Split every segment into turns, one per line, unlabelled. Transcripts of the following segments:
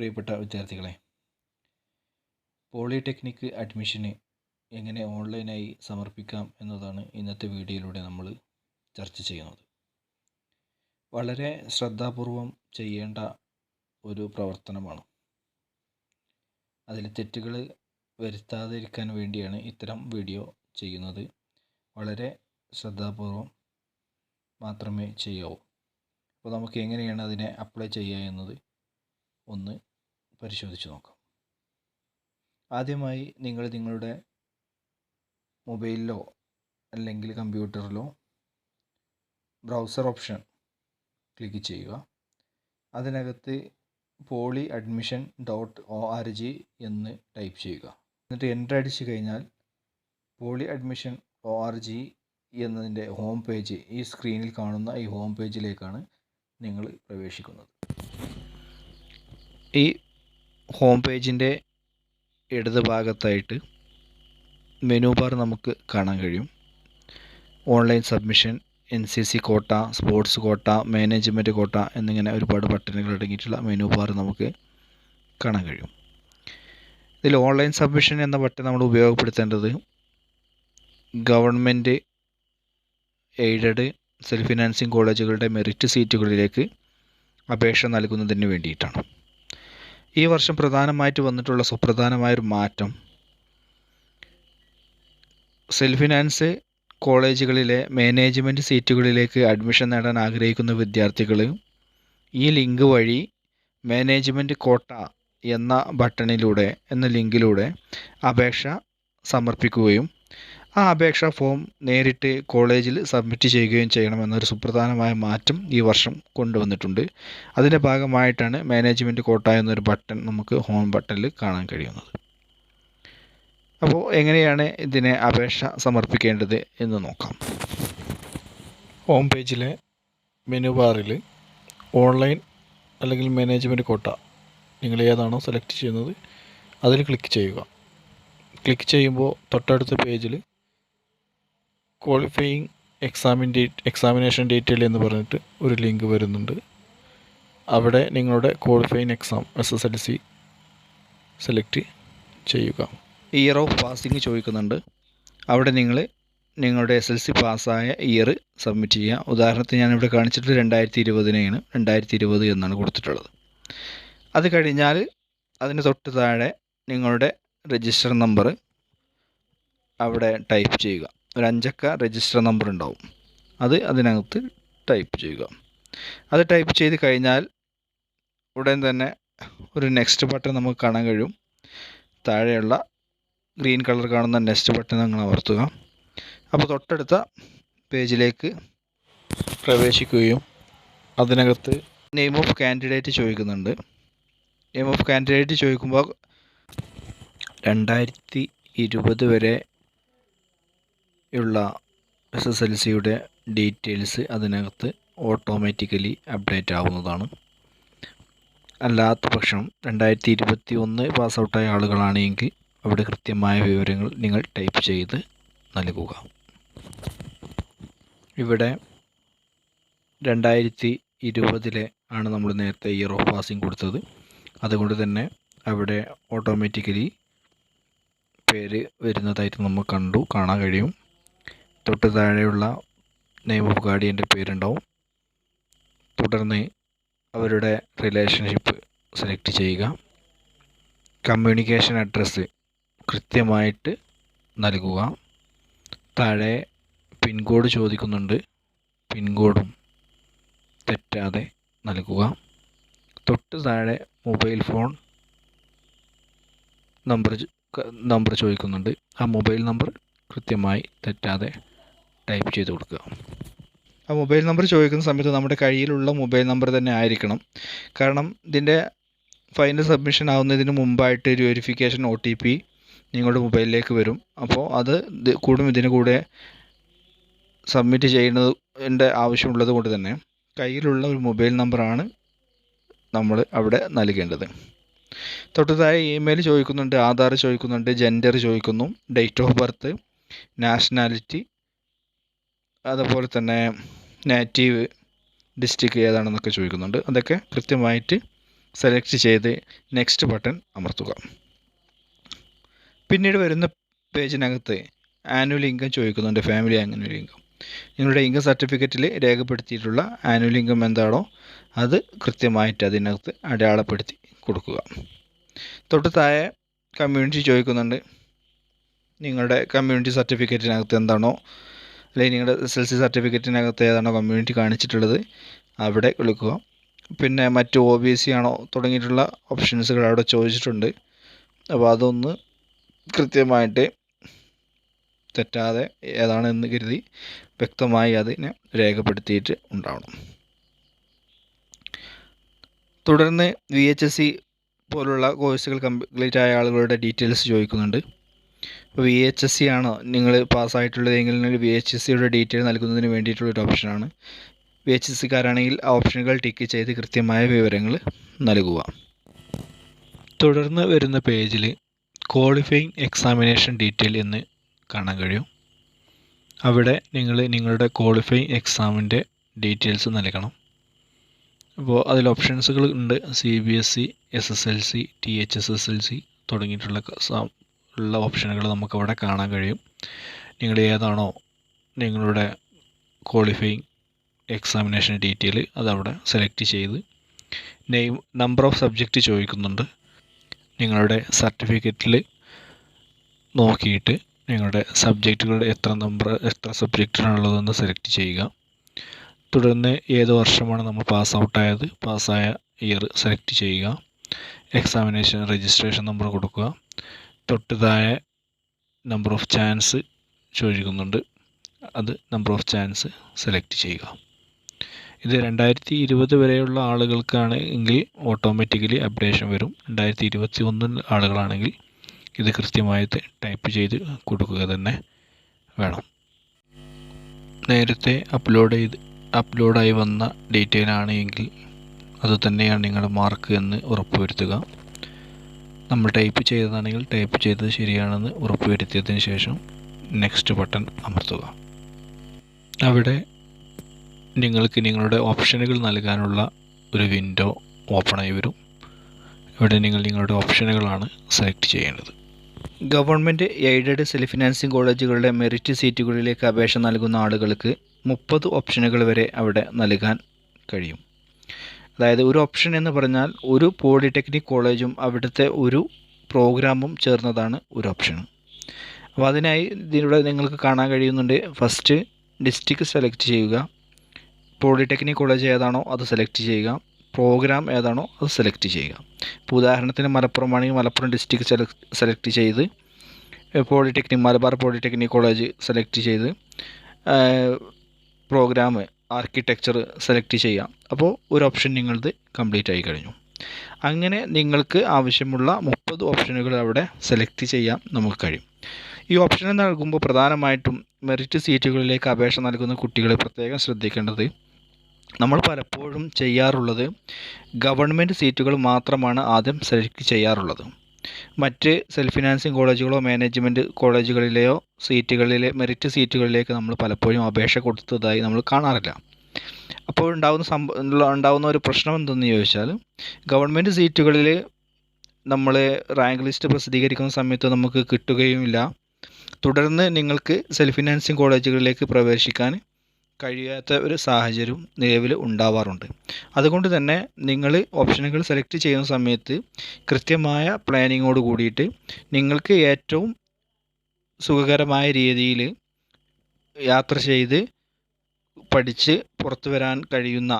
പ്രിയപ്പെട്ട വിദ്യാർത്ഥികളെ പോളിടെക്നിക് അഡ്മിഷന് എങ്ങനെ ഓൺലൈനായി സമർപ്പിക്കാം എന്നതാണ് ഇന്നത്തെ വീഡിയോയിലൂടെ നമ്മൾ ചർച്ച ചെയ്യുന്നത്. വളരെ ശ്രദ്ധാപൂർവം ചെയ്യേണ്ട ഒരു പ്രവർത്തനമാണ്. അതിൽ തെറ്റുകൾ വരുത്താതിരിക്കാൻ വേണ്ടിയാണ് ഇത്തരം വീഡിയോ ചെയ്യുന്നത്. വളരെ ശ്രദ്ധാപൂർവം മാത്രമേ ചെയ്യാവൂ. അപ്പോൾ നമുക്ക് എങ്ങനെയാണ് അതിനെ അപ്ലൈ ചെയ്യുക എന്നത് ഒന്ന് പരിശോധിച്ച് നോക്കാം. ആദ്യമായി നിങ്ങൾ നിങ്ങളുടെ മൊബൈലിലോ അല്ലെങ്കിൽ കമ്പ്യൂട്ടറിലോ ബ്രൗസർ ഓപ്ഷൻ ക്ലിക്ക് ചെയ്യുക. അതിനകത്ത് poly admission dot O R G എന്ന് ടൈപ്പ് ചെയ്യുക. എന്നിട്ട് എന്റർ അടിച്ചു കഴിഞ്ഞാൽ poly admission O R G എന്നതിന്റെ ഹോം പേജ് ഈ സ്ക്രീനിൽ കാണുന്ന ഈ ഹോം പേജിലേക്കാണ് നിങ്ങൾ പ്രവേശിക്കുന്നത്. ഈ ഹോം പേജിന്റെ ഇടത് ഭാഗത്തായിട്ട് മെനു ബാർ നമുക്ക് കാണാൻ കഴിയും. Online submission N C C quota sports quota management quota എന്നിങ്ങനെ ഒരുപാട് ബട്ടണുകൾ അടങ്ങിയിട്ടുള്ള മെനു ബാർ നമുക്ക് കാണാൻ കഴിയും. ഇതിൽ ഓൺലൈൻ സബ്മിഷൻ എന്ന ബട്ടൺ നമ്മൾ ഉപയോഗപ്പെടുത്തേണ്ടത് ഗവൺമെന്റ് എയ്ഡഡ് സെൽഫ് ഫിനാൻസിങ് കോളേജുകളുടെ മെറിറ്റ് സീറ്റുകളിലേക്ക് അപേക്ഷ നൽകുന്നതിന് വേണ്ടിയിട്ടാണ്. ഈ വർഷം പ്രധാനമായിട്ട് വന്നിട്ടുള്ള സുപ്രധാനമായൊരു മാറ്റം സെൽഫ് ഫിനാൻസ് കോളേജുകളിലെ മാനേജ്മെന്റ് സീറ്റുകളിലേക്ക് അഡ്മിഷൻ നേടാൻ ആഗ്രഹിക്കുന്ന വിദ്യാർത്ഥികൾ ഈ ലിങ്ക് വഴി മാനേജ്മെന്റ് കോട്ട എന്ന ബട്ടണിലൂടെ എന്ന ലിങ്കിലൂടെ അപേക്ഷ സമർപ്പിക്കുകയും ആ അപേക്ഷാ ഫോം നേരിട്ട് കോളേജിൽ സബ്മിറ്റ് ചെയ്യുകയും ചെയ്യണമെന്നൊരു സുപ്രധാനമായ മാറ്റം ഈ വർഷം കൊണ്ടുവന്നിട്ടുണ്ട്. അതിന്റെ ഭാഗമായിട്ടാണ് മാനേജ്മെന്റ് കോട്ട എന്നൊരു ബട്ടൺ നമുക്ക് ഹോം ബട്ടണിൽ കാണാൻ കഴിയുന്നത്. അപ്പോൾ എങ്ങനെയാണ് ഇതിനെ അപേക്ഷ സമർപ്പിക്കേണ്ടത് എന്ന് നോക്കാം. ഹോം പേജിലെ മെനു ബാറിൽ ഓൺലൈൻ അല്ലെങ്കിൽ മാനേജ്മെന്റ് കോട്ട നിങ്ങൾ ഏതാണോ സെലക്ട് ചെയ്യുന്നത് അതിൽ ക്ലിക്ക് ചെയ്യുക. ക്ലിക്ക് ചെയ്യുമ്പോൾ തൊട്ടടുത്ത പേജിൽ qualifying examine date examination detail എന്ന് പറഞ്ഞിട്ട് ഒരു ലിങ്ക് വരുന്നുണ്ട്. അവിടെ നിങ്ങളുടെ qualifying exam S S L C select ചെയ്യുക. ഇയർ ഓഫ് പാസിങ് ചോദിക്കുന്നുണ്ട്. അവിടെ നിങ്ങൾ നിങ്ങളുടെ എസ് എൽ സി പാസ്സായ ഇയർ സബ്മിറ്റ് ചെയ്യുക. ഉദാഹരണത്തിന് ഞാനിവിടെ കാണിച്ചിട്ട് രണ്ടായിരത്തി ഇരുപതിനെയാണ് രണ്ടായിരത്തി ഇരുപത് എന്നാണ് കൊടുത്തിട്ടുള്ളത്. അത് കഴിഞ്ഞാൽ അതിന് തൊട്ട് താഴെ നിങ്ങളുടെ രജിസ്റ്റർ നമ്പർ അവിടെ ടൈപ്പ് ചെയ്യുക. ഒരു അഞ്ചക്ക രജിസ്റ്റർ നമ്പർ ഉണ്ടാവും. അത് അതിനകത്ത് ടൈപ്പ് ചെയ്യുക. അത് ടൈപ്പ് ചെയ്ത് കഴിഞ്ഞാൽ ഉടൻ തന്നെ ഒരു നെക്സ്റ്റ് ബട്ടൺ നമുക്ക് കാണാൻ കഴിയും. താഴെയുള്ള ഗ്രീൻ കളർ കാണുന്ന നെക്സ്റ്റ് ബട്ടൺ നിങ്ങൾ അമർത്തുക. അപ്പോൾ തൊട്ടടുത്ത പേജിലേക്ക് പ്രവേശിക്കുകയും അതിനകത്ത് നെയിം ഓഫ് കാൻഡിഡേറ്റ് ചോദിക്കുന്നുണ്ട്. നെയിം ഓഫ് കാൻഡിഡേറ്റ് ചോദിക്കുമ്പോൾ രണ്ടായിരത്തി ഇരുപത് വരെ ഉള്ള എസ് എസ് എൽ സിയുടെ ഡീറ്റെയിൽസ് അതിനകത്ത് ഓട്ടോമാറ്റിക്കലി അപ്ഡേറ്റ് ആവുന്നതാണ്. അല്ലാത്ത പക്ഷം രണ്ടായിരത്തി ഇരുപത്തി ഒന്ന് പാസ് ഔട്ടായ ആളുകളാണെങ്കിൽ അവിടെ കൃത്യമായ വിവരങ്ങൾ നിങ്ങൾ ടൈപ്പ് ചെയ്ത് നൽകുക. ഇവിടെ രണ്ടായിരത്തി ഇരുപതിലെ ആണ് നമ്മൾ നേരത്തെ ഇയർ ഓഫ് പാസിംഗ് കൊടുത്തത്. അതുകൊണ്ട് തന്നെ അവിടെ ഓട്ടോമാറ്റിക്കലി പേര് വരുന്നതായിട്ട് നമ്മൾ കണ്ടു കാണാൻ കഴിയും. തൊട്ട് താഴെയുള്ള നെയിം ഓഫ് ഗാർഡിയന്റെ പേരുണ്ടാവും. തുടർന്ന് അവരുടെ റിലേഷൻഷിപ്പ് സെലക്ട് ചെയ്യുക. കമ്മ്യൂണിക്കേഷൻ അഡ്രസ്സ് കൃത്യമായിട്ട് നൽകുക. താഴെ പിൻകോഡ് ചോദിക്കുന്നുണ്ട്. പിൻകോഡും തെറ്റാതെ നൽകുക. തൊട്ട് താഴെ മൊബൈൽ ഫോൺ നമ്പർ നമ്പർ ചോദിക്കുന്നുണ്ട്. ആ മൊബൈൽ നമ്പർ കൃത്യമായി തെറ്റാതെ ടൈപ്പ് ചെയ്ത് കൊടുക്കുക. ആ മൊബൈൽ നമ്പർ ചോദിക്കുന്ന സമയത്ത് നമ്മുടെ കയ്യിലുള്ള മൊബൈൽ നമ്പർ തന്നെ ആയിരിക്കണം. കാരണം ഇതിന്റെ ഫൈനൽ സബ്മിഷൻ ആവുന്നതിന് മുമ്പായിട്ട് ഒരു വെരിഫിക്കേഷൻ ഒ ടി പി നിങ്ങളുടെ മൊബൈലിലേക്ക് വരും. അപ്പോൾ അത് കൂടും ഇതിന് കൂടെ സബ്മിറ്റ് ചെയ്യുന്നതിന്റെ ആവശ്യമുള്ളത് കൊണ്ട് തന്നെ കയ്യിലുള്ള ഒരു മൊബൈൽ നമ്പറാണ് നമ്മൾ അവിടെ നൽകേണ്ടത്. തൊട്ടതായി ഇമെയിൽ ചോദിക്കുന്നുണ്ട് ആധാർ ചോദിക്കുന്നുണ്ട് ജെൻഡർ ചോദിക്കുന്നു ഡേറ്റ് ഓഫ് ബർത്ത് നാഷണാലിറ്റി അതുപോലെ തന്നെ നേറ്റീവ് ഡിസ്ട്രിക്ട് ഏതാണെന്നൊക്കെ ചോദിക്കുന്നുണ്ട്. അതൊക്കെ കൃത്യമായിട്ട് സെലക്ട് ചെയ്ത് നെക്സ്റ്റ് ബട്ടൺ അമർത്തുക. പിന്നീട് വരുന്ന പേജിനകത്ത് ആനുവൽ ഇൻകം ചോദിക്കുന്നുണ്ട് ഫാമിലി ആനുവൽ ഇൻകം നിങ്ങളുടെ ഇൻകം സർട്ടിഫിക്കറ്റിൽ രേഖപ്പെടുത്തിയിട്ടുള്ള ആനുവൽ ഇൻകം എന്താണോ അത് കൃത്യമായിട്ട് അതിനകത്ത് അടയാളപ്പെടുത്തി കൊടുക്കുക. തൊട്ട് താഴെ കമ്മ്യൂണിറ്റി ചോദിക്കുന്നുണ്ട് നിങ്ങളുടെ കമ്മ്യൂണിറ്റി സർട്ടിഫിക്കറ്റിനകത്ത് എന്താണോ അല്ലെങ്കിൽ നിങ്ങളുടെ എസ് എൽ സി സർട്ടിഫിക്കറ്റിനകത്ത് ഏതാണോ കമ്മ്യൂണിറ്റി കാണിച്ചിട്ടുള്ളത് അവിടെ കൊടുക്കുക. പിന്നെ മറ്റ് ഒ ബി സി ആണോ തുടങ്ങിയിട്ടുള്ള ഓപ്ഷൻസുകൾ അവിടെ ചോദിച്ചിട്ടുണ്ട്. അപ്പോൾ അതൊന്ന് കൃത്യമായിട്ട് തെറ്റാതെ ഏതാണെന്ന് കരുതി വ്യക്തമായി അതിനെ രേഖപ്പെടുത്തിയിട്ട് ഉണ്ടാവണം. തുടർന്ന് വി എച്ച് എസ് സി പോലുള്ള കോഴ്സുകൾ കംപ്ലീറ്റ് ആയ ആളുകളുടെ ഡീറ്റെയിൽസ് ചോദിക്കുന്നുണ്ട്. വി എച്ച് എസ് സി ആണോ? നിങ്ങൾ പാസ്സായിട്ടുള്ളതെങ്കിൽ വി എച്ച് എസ് സിയുടെ ഡീറ്റെയിൽ നൽകുന്നതിന് വേണ്ടിയിട്ടുള്ളൊരു ഓപ്ഷനാണ് വി എച്ച് എസ് സിക്കാരാണെങ്കിൽ ആ ഓപ്ഷനുകൾ ടിക്ക് ചെയ്ത് കൃത്യമായ വിവരങ്ങൾ നൽകുക. തുടർന്ന് വരുന്ന പേജിൽ ക്വാളിഫയിങ് എക്സാമിനേഷൻ ഡീറ്റെയിൽ എന്ന് കാണാൻ കഴിയും. അവിടെ നിങ്ങൾ നിങ്ങളുടെ ക്വാളിഫയിങ് എക്സാമിന്റെ ഡീറ്റെയിൽസ് നൽകണം. അപ്പോൾ അതിൽ ഓപ്ഷൻസുകൾ ഉണ്ട്. C B S C S S L C T H S S L C തുടങ്ങിയിട്ടുള്ള ഉള്ള ഓപ്ഷനുകൾ നമുക്കവിടെ കാണാൻ കഴിയും. നിങ്ങൾ ഏതാണോ നിങ്ങളുടെ ക്വാളിഫയിങ് എക്സാമിനേഷൻ ഡീറ്റെയിൽ അതവിടെ സെലക്ട് ചെയ്ത് നെയിം നമ്പർ ഓഫ് സബ്ജക്റ്റ് ചോദിക്കുന്നുണ്ട്. നിങ്ങളുടെ സർട്ടിഫിക്കറ്റിൽ നോക്കിയിട്ട് നിങ്ങളുടെ സബ്ജക്റ്റുകളുടെ എത്ര നമ്പർ എത്ര സബ്ജക്റ്റിനാണുള്ളതെന്ന് സെലക്ട് ചെയ്യുക. തുടർന്ന് ഏത് വർഷമാണ് നമ്മൾ പാസ് ഔട്ടായത് പാസ്സായ ഇയർ സെലക്ട് ചെയ്യുക. എക്സാമിനേഷൻ രജിസ്ട്രേഷൻ നമ്പർ കൊടുക്കുക. തൊട്ട് താഴെ നമ്പർ ഓഫ് ചാൻസ് ചോദിക്കുന്നുണ്ട്. അത് നമ്പർ ഓഫ് ചാൻസ് സെലക്ട് ചെയ്യുക. ഇത് രണ്ടായിരത്തി ഇരുപത് വരെയുള്ള ആളുകൾക്കാണ് എങ്കിൽ ഓട്ടോമാറ്റിക്കലി അപ്ഡേഷൻ വരും. രണ്ടായിരത്തി ഇരുപത്തി ഒന്ന് ആളുകളാണെങ്കിൽ ഇത് കൃത്യമായിട്ട് ടൈപ്പ് ചെയ്ത് കൊടുക്കുക തന്നെ വേണം. നേരത്തെ അപ്ലോഡ് ചെയ്ത് അപ്ലോഡായി വന്ന ഡീറ്റെയിൽ ആണ് എങ്കിൽ അത് തന്നെയാണ് നിങ്ങളുടെ മാർക്ക് എന്ന് ഉറപ്പുവരുത്തുക. നമ്മൾ ടൈപ്പ് ചെയ്തതാണെങ്കിൽ ടൈപ്പ് ചെയ്തത് ശരിയാണെന്ന് ഉറപ്പുവരുത്തിയതിന് ശേഷം നെക്സ്റ്റ് ബട്ടൺ അമർത്തുക. അവിടെ നിങ്ങൾക്ക് നിങ്ങളുടെ ഓപ്ഷനുകൾ നൽകാനുള്ള ഒരു വിൻഡോ ഓപ്പണായി വരും. ഇവിടെ നിങ്ങൾ നിങ്ങളുടെ ഓപ്ഷനുകളാണ് സെലക്ട് ചെയ്യേണ്ടത്. ഗവൺമെന്റ് എയ്ഡഡ് സെൽഫ് ഫിനാൻസിങ് കോളേജുകളുടെ മെറിറ്റ് സീറ്റുകളിലേക്ക് അപേക്ഷ നൽകുന്ന ആളുകൾക്ക് മുപ്പത് ഓപ്ഷനുകൾ വരെ അവിടെ നൽകാൻ കഴിയും. അതായത് ഒരു ഓപ്ഷൻ എന്ന് പറഞ്ഞാൽ ഒരു പോളിടെക്നിക് കോളേജും അവിടുത്തെ ഒരു പ്രോഗ്രാമും ചേർന്നതാണ് ഒരു ഓപ്ഷൻ അപ്പോൾ അതിനായി ഇതിലൂടെ നിങ്ങൾക്ക് കാണാൻ കഴിയുന്നുണ്ട് ഫസ്റ്റ് ഡിസ്ട്രിക്ട് സെലക്ട് ചെയ്യുക. പോളിടെക്നിക് കോളേജ് ഏതാണോ അത് സെലക്ട് ചെയ്യുക. പ്രോഗ്രാം ഏതാണോ അത് സെലക്ട് ചെയ്യുക. ഇപ്പോൾ ഉദാഹരണത്തിന് മലപ്പുറം ആണെങ്കിൽ മലപ്പുറം ഡിസ്ട്രിക്ട് സെലക്ട് ചെയ്ത് polytechnic Malabar polytechnic college select ചെയ്ത് പ്രോഗ്രാം ആർക്കിടെക്ചർ സെലക്ട് ചെയ്യാം. അപ്പോൾ ഒരു ഓപ്ഷൻ നിങ്ങളത് കംപ്ലീറ്റ് ആയി കഴിഞ്ഞു. അങ്ങനെ നിങ്ങൾക്ക് ആവശ്യമുള്ള മുപ്പത് ഓപ്ഷനുകൾ അവിടെ സെലക്ട് ചെയ്യാം നമുക്ക് കഴിയും. ഈ ഓപ്ഷൻ നൽകുമ്പോൾ പ്രധാനമായിട്ടും മെറിറ്റ് സീറ്റുകളിലേക്ക് അപേക്ഷ നൽകുന്ന കുട്ടികളെ പ്രത്യേകം ശ്രദ്ധിക്കേണ്ടത് നമ്മൾ പലപ്പോഴും ചെയ്യാറുള്ളത് ഗവൺമെന്റ് സീറ്റുകൾ മാത്രമാണ് ആദ്യം സെലക്ട് ചെയ്യാറുള്ളത്. മറ്റ് സെൽഫ് ഫിനാൻസിങ് കോളേജുകളോ മാനേജ്മെന്റ് കോളേജുകളിലെയോ സീറ്റുകളിലെ മെറിറ്റ് സീറ്റുകളിലേക്ക് നമ്മൾ പലപ്പോഴും അപേക്ഷ കൊടുത്തതായി നമ്മൾ കാണാറില്ല. അപ്പോൾ ഉണ്ടാകുന്ന സംഭവ ഉണ്ടാകുന്ന ഒരു പ്രശ്നം എന്തെന്ന് ചോദിച്ചാൽ ഗവൺമെന്റ് സീറ്റുകളിൽ നമ്മൾ റാങ്ക് ലിസ്റ്റ് പ്രസിദ്ധീകരിക്കുന്ന സമയത്ത് നമുക്ക് കിട്ടുകയുമില്ല. തുടർന്ന് നിങ്ങൾക്ക് സെൽഫ് ഫിനാൻസിങ് കോളേജുകളിലേക്ക് പ്രവേശിക്കാൻ കഴിയാത്ത ഒരു സാഹചര്യം നിലവിൽ ഉണ്ടാവാറുണ്ട്. അതുകൊണ്ട് തന്നെ നിങ്ങൾ ഓപ്ഷനുകൾ സെലക്ട് ചെയ്യുന്ന സമയത്ത് കൃത്യമായ പ്ലാനിങ്ങോട് കൂടിയിട്ട് നിങ്ങൾക്ക് ഏറ്റവും സുഖകരമായ രീതിയിൽ യാത്ര ചെയ്ത് പഠിച്ച് പുറത്തു വരാൻ കഴിയുന്ന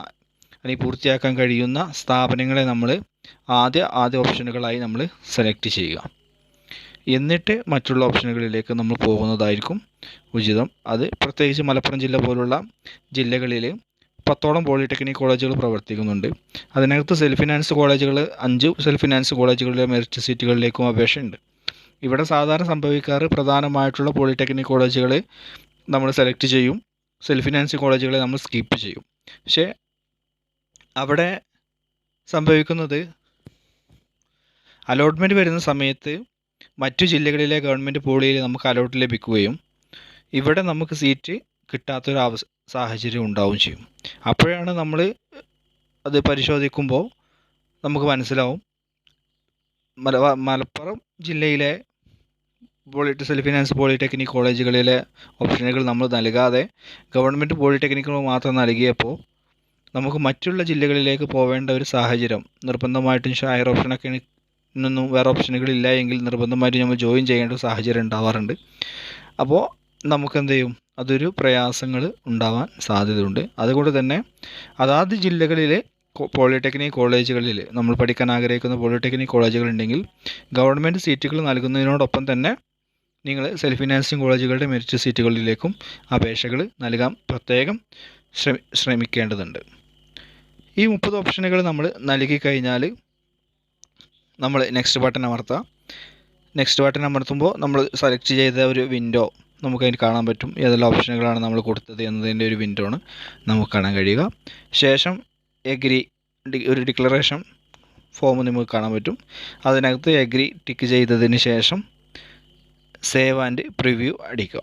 അല്ലെങ്കിൽ പൂർത്തിയാക്കാൻ കഴിയുന്ന സ്ഥാപനങ്ങളെ നമ്മൾ ആദ്യ ആദ്യ ഓപ്ഷനുകളായി നമ്മൾ സെലക്ട് ചെയ്യുക. എന്നിട്ട് മറ്റുള്ള ഓപ്ഷനുകളിലേക്ക് നമ്മൾ പോകുന്നതായിരിക്കും ഉചിതം. അത് പ്രത്യേകിച്ച് മലപ്പുറം ജില്ല പോലുള്ള ജില്ലകളിൽ പത്തോളം പോളിടെക്നിക് കോളേജുകൾ പ്രവർത്തിക്കുന്നുണ്ട്. അതിനകത്ത് സെൽഫ് ഫിനാൻസ് കോളേജുകൾ അഞ്ച് സെൽഫ് ഫിനാൻസ് കോളേജുകളിലെ മെറിറ്റ് സീറ്റുകളിലേക്കും അപേക്ഷയുണ്ട്. ഇവിടെ സാധാരണ സംഭവിക്കാറ് പ്രധാനമായിട്ടുള്ള പോളിടെക്നിക് കോളേജുകൾ നമ്മൾ സെലക്ട് ചെയ്യും. സെൽഫ് ഫിനാൻസ് കോളേജുകളെ നമ്മൾ സ്കിപ്പ് ചെയ്യും. പക്ഷേ അവിടെ സംഭവിക്കുന്നത് അലോട്ട്മെന്റ് വരുന്ന സമയത്ത് മറ്റു ജില്ലകളിലെ ഗവൺമെന്റ് പോളിയിൽ നമുക്ക് അലോട്ട് ലഭിക്കുകയും ഇവിടെ നമുക്ക് സീറ്റ് കിട്ടാത്തൊരു അവ സാഹചര്യം ഉണ്ടാവുകയും ചെയ്യും. അപ്പോഴാണ് നമ്മൾ അത് പരിശോധിക്കുമ്പോൾ നമുക്ക് മനസ്സിലാവും. മലപ്പുറം ജില്ലയിലെ പോളിറ്റ് സെൽഫ് ഫിനാൻസ് പോളിടെക്നിക് കോളേജുകളിലെ ഓപ്ഷനുകൾ നമ്മൾ നൽകാതെ ഗവൺമെന്റ് പോളിടെക്നിക്കുകൾ മാത്രം നൽകിയപ്പോൾ നമുക്ക് മറ്റുള്ള ജില്ലകളിലേക്ക് പോവേണ്ട ഒരു സാഹചര്യം. നിർബന്ധമായിട്ടും ഹയർ ഓപ്ഷനൊക്കെ നിന്നും വേറെ ഓപ്ഷനുകളില്ല എങ്കിൽ നിർബന്ധമായിട്ടും നമ്മൾ ജോയിൻ ചെയ്യേണ്ട ഒരു സാഹചര്യം ഉണ്ടാവാറുണ്ട്. അപ്പോൾ നമുക്കെന്ത് ചെയ്യും? അതൊരു പ്രയാസങ്ങൾ ഉണ്ടാവാൻ സാധ്യതയുണ്ട്. അതുകൊണ്ട് തന്നെ അതാത് ജില്ലകളിലെ പോളിടെക്നിക് കോളേജുകളിൽ നമ്മൾ പഠിക്കാൻ ആഗ്രഹിക്കുന്ന പോളിടെക്നിക് കോളേജുകളുണ്ടെങ്കിൽ ഗവൺമെന്റ് സീറ്റുകൾ നൽകുന്നതിനോടൊപ്പം തന്നെ നിങ്ങൾ സെൽഫ് ഫിനാൻസിങ് കോളേജുകളുടെ മെറിറ്റ് സീറ്റുകളിലേക്കും അപേക്ഷകൾ നൽകാൻ പ്രത്യേകം ശ്രമി ശ്രമിക്കേണ്ടതുണ്ട്. ഈ മുപ്പത് ഓപ്ഷനുകൾ നമ്മൾ നൽകി കഴിഞ്ഞാൽ നമ്മൾ നെക്സ്റ്റ് ബട്ടൺ അമർത്താം. നെക്സ്റ്റ് ബട്ടൺ അമർത്തുമ്പോൾ നമ്മൾ സെലക്ട് ചെയ്ത ഒരു വിൻഡോ നമുക്ക് അതിന് കാണാൻ പറ്റും. ഏതെല്ലാം ഓപ്ഷനുകളാണ് നമ്മൾ കൊടുത്തത് എന്നതിന്റെ ഒരു വിൻഡോ ആണ് നമുക്ക് കാണാൻ കഴിയുക. ശേഷം എഗ്രി ഒരു ഡിക്ലറേഷൻ ഫോം നമുക്ക് കാണാൻ പറ്റും. അതിനകത്ത് എഗ്രി ടിക്ക് ചെയ്തതിന് ശേഷം സേവ് ആൻഡ് പ്രിവ്യൂ അടിക്കുക.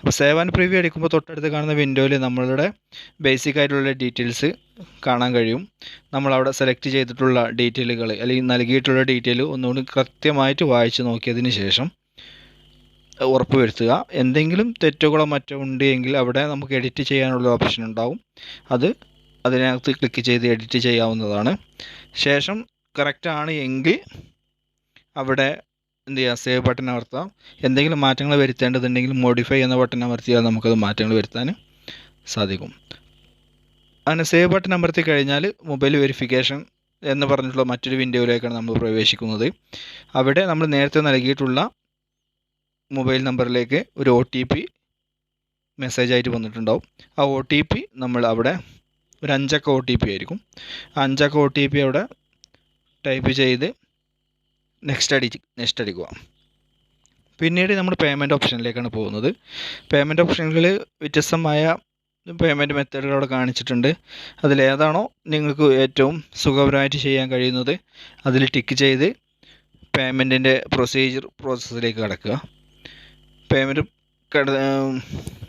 അപ്പോൾ സേവ് ആൻഡ് പ്രിവ്യൂ അടിക്കുമ്പോൾ തൊട്ടടുത്ത് കാണുന്ന വിൻഡോയിൽ നമ്മളുടെ ബേസിക് ആയിട്ടുള്ള ഡീറ്റെയിൽസ് കാണാൻ കഴിയും. നമ്മളവിടെ സെലക്ട് ചെയ്തിട്ടുള്ള ഡീറ്റെയിലുകൾ അല്ലെങ്കിൽ നൽകിയിട്ടുള്ള ഡീറ്റെയിൽ ഒന്നുകൂടി കൃത്യമായിട്ട് വായിച്ച് നോക്കിയതിന് ശേഷം ഉറപ്പുവരുത്തുക. എന്തെങ്കിലും തെറ്റുകളോ മറ്റോ ഉണ്ട് എങ്കിൽ അവിടെ നമുക്ക് എഡിറ്റ് ചെയ്യാനുള്ള ഓപ്ഷൻ ഉണ്ടാവും. അത് അതിനകത്ത് ക്ലിക്ക് ചെയ്ത് എഡിറ്റ് ചെയ്യാവുന്നതാണ്. ശേഷം കറക്റ്റ് ആണ് എങ്കിൽ അവിടെ എന്ത് ചെയ്യുക സേവ് ബട്ടൺ അമർത്താം. എന്തെങ്കിലും മാറ്റങ്ങൾ വരുത്തേണ്ടതുണ്ടെങ്കിൽ മോഡിഫൈ എന്ന ബട്ടൺ അമർത്തിയാൽ നമുക്കത് മാറ്റങ്ങൾ വരുത്താൻ സാധിക്കും. അങ്ങനെ സേവ് ബട്ടൺ അമർത്തി കഴിഞ്ഞാൽ മൊബൈൽ വെരിഫിക്കേഷൻ എന്ന് പറഞ്ഞിട്ടുള്ള മറ്റൊരു വിൻഡോയിലേക്കാണ് നമ്മൾ പ്രവേശിക്കുന്നത്. അവിടെ നമ്മൾ നേരത്തെ നൽകിയിട്ടുള്ള മൊബൈൽ നമ്പറിലേക്ക് ഒരു ഒ ടി പി മെസ്സേജ് ആയിട്ട് വന്നിട്ടുണ്ടാവും. ആ ഒ ടി പി നമ്മൾ അവിടെ ഒരു അഞ്ചക്ക ഒ ടി പി ആയിരിക്കും. അഞ്ചക്ക ഒ ടി പി അവിടെ ടൈപ്പ് ചെയ്ത് നെക്സ്റ്റ് അടി നെക്സ്റ്റ് അടിക്കുക പിന്നീട് നമ്മൾ പേയ്മെന്റ് ഓപ്ഷനിലേക്കാണ് പോകുന്നത്. പേയ്മെന്റ് ഓപ്ഷനുകളിൽ വ്യത്യസ്തമായ പേയ്മെന്റ് മെത്തേഡുകൾ അവിടെ കാണിച്ചിട്ടുണ്ട്. അതിലേതാണോ നിങ്ങൾക്ക് ഏറ്റവും സുഖകരമായിട്ട് ചെയ്യാൻ കഴിയുന്നത് അതിൽ ടിക്ക് ചെയ്ത് പേയ്മെന്റിന്റെ പ്രൊസീജിയർ പ്രോസസ്സിലേക്ക് കടക്കുക. പേയ്മെന്റ് കട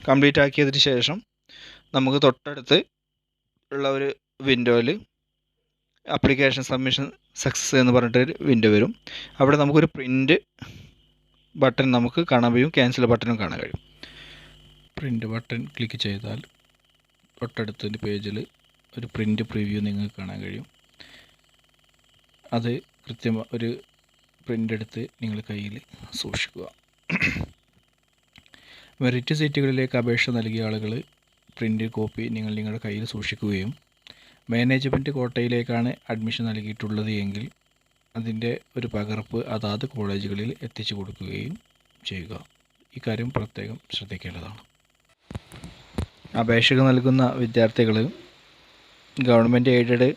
കംപ്ലീറ്റ് ആക്കിയതിന് ശേഷം നമുക്ക് തൊട്ടടുത്ത് ഉള്ള ഒരു വിൻഡോയിൽ ആപ്ലിക്കേഷൻ സബ്മിഷൻ സക്സസ് എന്ന് പറഞ്ഞിട്ടൊരു വിൻഡോ വരും. അവിടെ നമുക്കൊരു പ്രിന്റ് ബട്ടൺ നമുക്ക് കാണാൻ കഴിയും. ക്യാൻസൽ ബട്ടണും കാണാൻ കഴിയും. പ്രിന്റ് ബട്ടൺ ക്ലിക്ക് ചെയ്താൽ തൊട്ടടുത്തതിന്റെ പേജിൽ ഒരു പ്രിന്റ് പ്രിവ്യൂ നിങ്ങൾക്ക് കാണാൻ കഴിയും. അത് കൃത്യം ഒരു പ്രിന്റ് എടുത്ത് നിങ്ങൾ കയ്യിൽ സൂക്ഷിക്കുക. മെറിറ്റ് സീറ്റുകളിലേക്ക് അപേക്ഷ നൽകിയ ആളുകൾ പ്രിന്റ് കോപ്പി നിങ്ങൾ നിങ്ങളുടെ കയ്യിൽ സൂക്ഷിക്കുകയും മാനേജ്മെന്റ് കോട്ടയിലേക്കാണ് അഡ്മിഷൻ നൽകിയിട്ടുള്ളത് എങ്കിൽ അതിന്റെ ഒരു പകർപ്പ് അതാത് കോളേജുകളിൽ എത്തിച്ചു കൊടുക്കുകയും ചെയ്യുക. ഇക്കാര്യം പ്രത്യേകം ശ്രദ്ധിക്കേണ്ടതാണ്. അപേക്ഷകൾ നൽകുന്ന വിദ്യാർത്ഥികൾ ഗവൺമെന്റ് എയ്ഡഡ്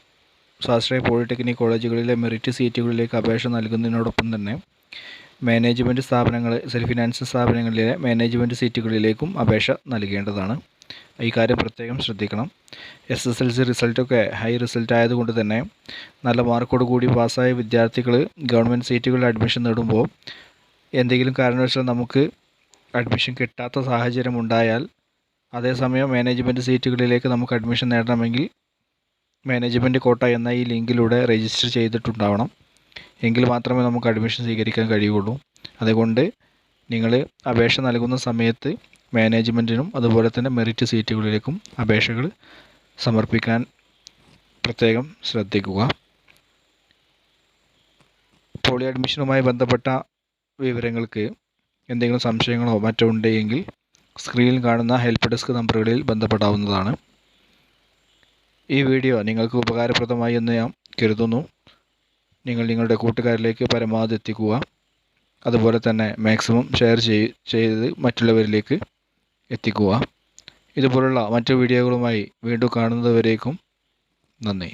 സ്വാശ്രയ പോളിടെക്നിക് കോളേജുകളിലെ മെറിറ്റ് സീറ്റുകളിലേക്ക് അപേക്ഷ നൽകുന്നതിനോടൊപ്പം തന്നെ മാനേജ്മെന്റ് സ്ഥാപനങ്ങൾ സെൽഫ് ഫിനാൻസ് സ്ഥാപനങ്ങളിലെ മാനേജ്മെന്റ് സീറ്റുകളിലേക്കും അപേക്ഷ നൽകേണ്ടതാണ്. ഈ കാര്യം പ്രത്യേകം ശ്രദ്ധിക്കണം. എസ് എസ് എൽ സി റിസൾട്ടൊക്കെ ഹൈ റിസൾട്ട് ആയതുകൊണ്ട് തന്നെ നല്ല മാർക്കോട് കൂടി പാസ്സായ വിദ്യാർത്ഥികൾ ഗവൺമെന്റ് സീറ്റുകളിൽ അഡ്മിഷൻ നേടുമ്പോൾ എന്തെങ്കിലും കാരണവശാൽ നമുക്ക് അഡ്മിഷൻ കിട്ടാത്ത സാഹചര്യം ഉണ്ടായാൽ അതേസമയം മാനേജ്മെന്റ് സീറ്റുകളിലേക്ക് നമുക്ക് അഡ്മിഷൻ നേടണമെങ്കിൽ മാനേജ്മെന്റ് കോട്ട എന്ന ഈ ലിങ്കിലൂടെ രജിസ്റ്റർ ചെയ്തിട്ടുണ്ടാവണം. എങ്കിൽ മാത്രമേ നമുക്ക് അഡ്മിഷൻ സ്വീകരിക്കാൻ കഴിയുള്ളൂ. അതുകൊണ്ട് നിങ്ങൾ അപേക്ഷ നൽകുന്ന സമയത്ത് മാനേജ്മെന്റിനും അതുപോലെ തന്നെ മെറിറ്റ് സീറ്റുകളിലേക്കും അപേക്ഷകൾ സമർപ്പിക്കാൻ പ്രത്യേകം ശ്രദ്ധിക്കുക. പോളി അഡ്മിഷനുമായി ബന്ധപ്പെട്ട വിവരങ്ങൾക്ക് എന്തെങ്കിലും സംശയങ്ങളോ മറ്റോ ഉണ്ടെങ്കിൽ സ്ക്രീനിൽ കാണുന്ന ഹെൽപ്പ് ഡെസ്ക് നമ്പറുകളിൽ ബന്ധപ്പെടാവുന്നതാണ്. ഈ വീഡിയോ നിങ്ങൾക്ക് ഉപകാരപ്രദമായി എന്ന് ഞാൻ കരുതുന്നു. നിങ്ങൾ നിങ്ങളുടെ കൂട്ടുകാരിലേക്ക് പരമാവധി എത്തിക്കുക. അതുപോലെ തന്നെ മാക്സിമം ഷെയർ ചെയ്ത് മറ്റുള്ളവരിലേക്ക് എത്തിക്കുക. ഇതുപോലുള്ള മറ്റു വീഡിയോകളുമായി വീണ്ടും കാണുന്നതുവരേക്കും നന്ദി.